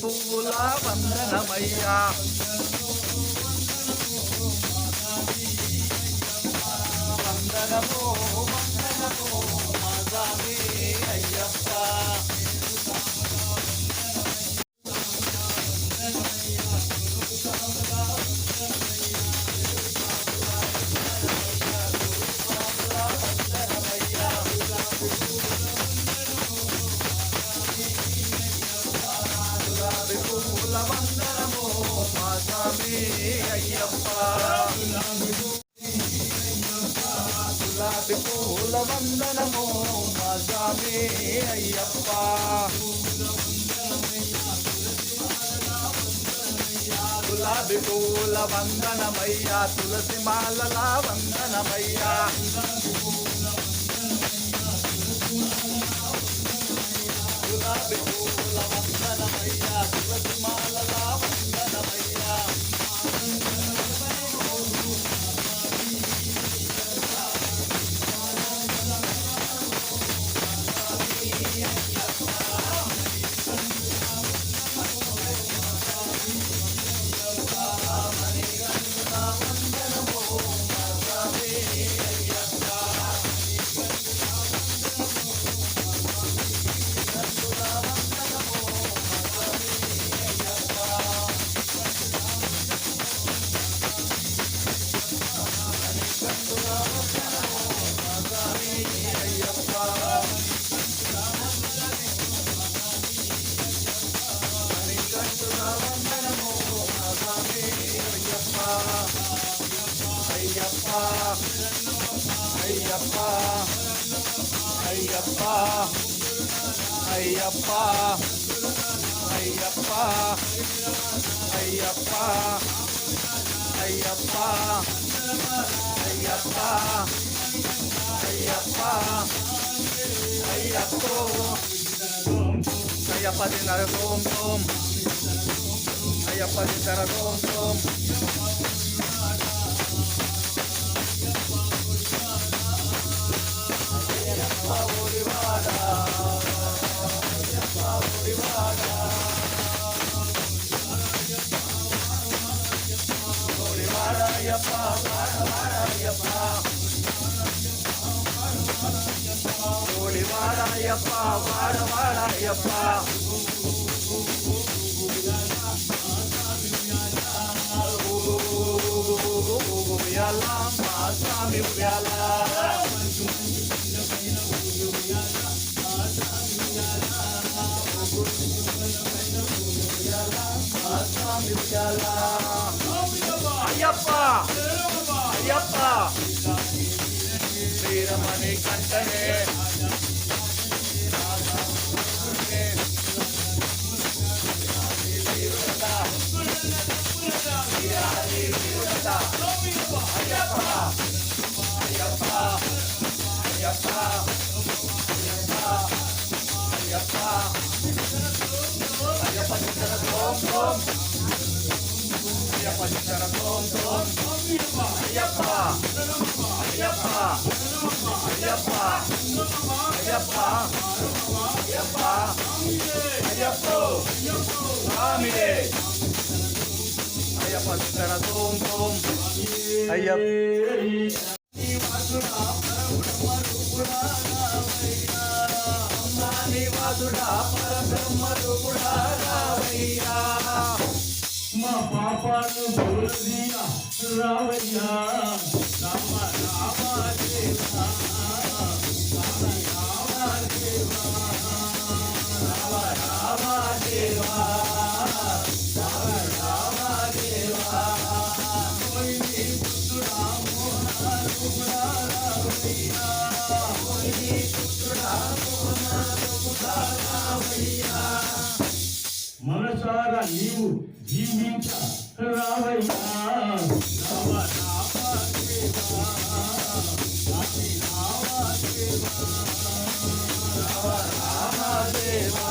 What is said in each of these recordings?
పువ్వుల వందనమయ్యా. గులాబీ పూల వందనము మా స్వామి అయ్యప్ప పూల వందనమయ్యా తులసి మాలల వందనమయ్యా గులాబీ పూల వందనమయ్యా అయ్యప్ప అయ్యప్ప అయ్యప్ప అయ్యప్ప అయ్యప్ప అయ్యప్ప అయ్యప్ప అయ్యప్ప అయ్యప్ప అయ్యప్ప అయ్యప్ప దినర తోం తోం అయ్యప్ప దినర తోం తోం వాడాయప్ప వాడ వాడాయప్ప ఉయ్యాల మా స్వామి ఉయ్యాల ஐயப்பா! ஐயப்பா! வீரமணி கண்டனே అయ్యప్ప శంకర అయ్యప్ప నివాసుడా పరబ్రహ్మ రూపుడా రావయ్యా మా పాపాలు తొలగియా రావయ్యా రామ రామ దేవా నీవు జీవించ రావయ్యా రామ రామ దేవా రామ రామ దేవా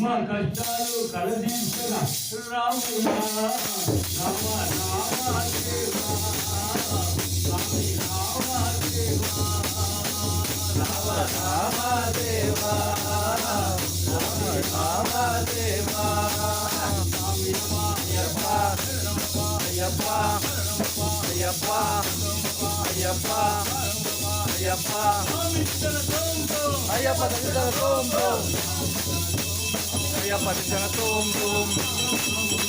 మా కష్టాలు కలదీర్చగా రామయ్య రామ రామ దేవా స్వామి రామ దేవా అయ్యప్ప దిశన తోం తోం Ayyappa ya patışana tum tum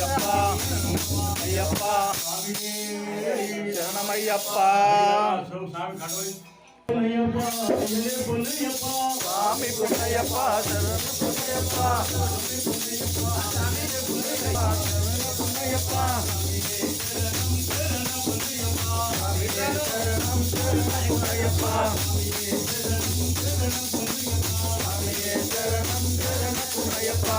Ayyappa. Ayyappa. சரணம் ஐயப்பா சாமி புண்ணையப்பா சரண புண்ணையப்பா புண்ணையப்பா சரணம் சரண புண்ணையப்பா சரணம் சரண புண்ணையப்பா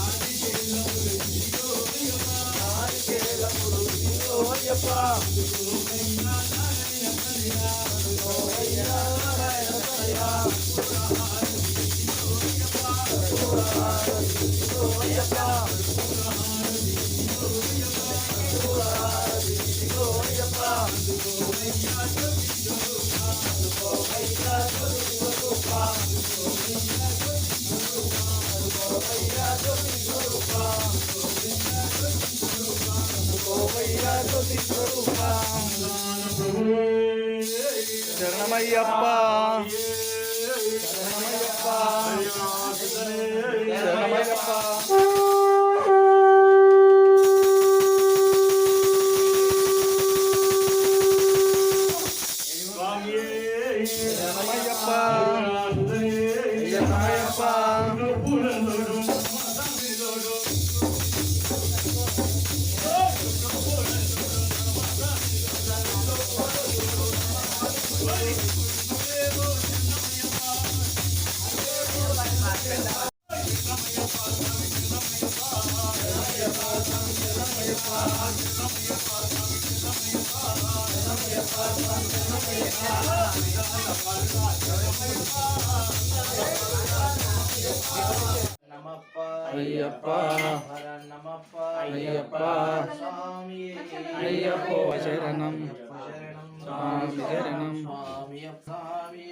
Oh, ప్రభువా శరణమయ్యప్ప శరణమయ్యప్ప. நமப்ப ஐயப்பா நமப்ப ஐயப்பா சுவாமி ஐயப்போ சரணம் சுவாமி சரணம் சுவாமி சுவாமி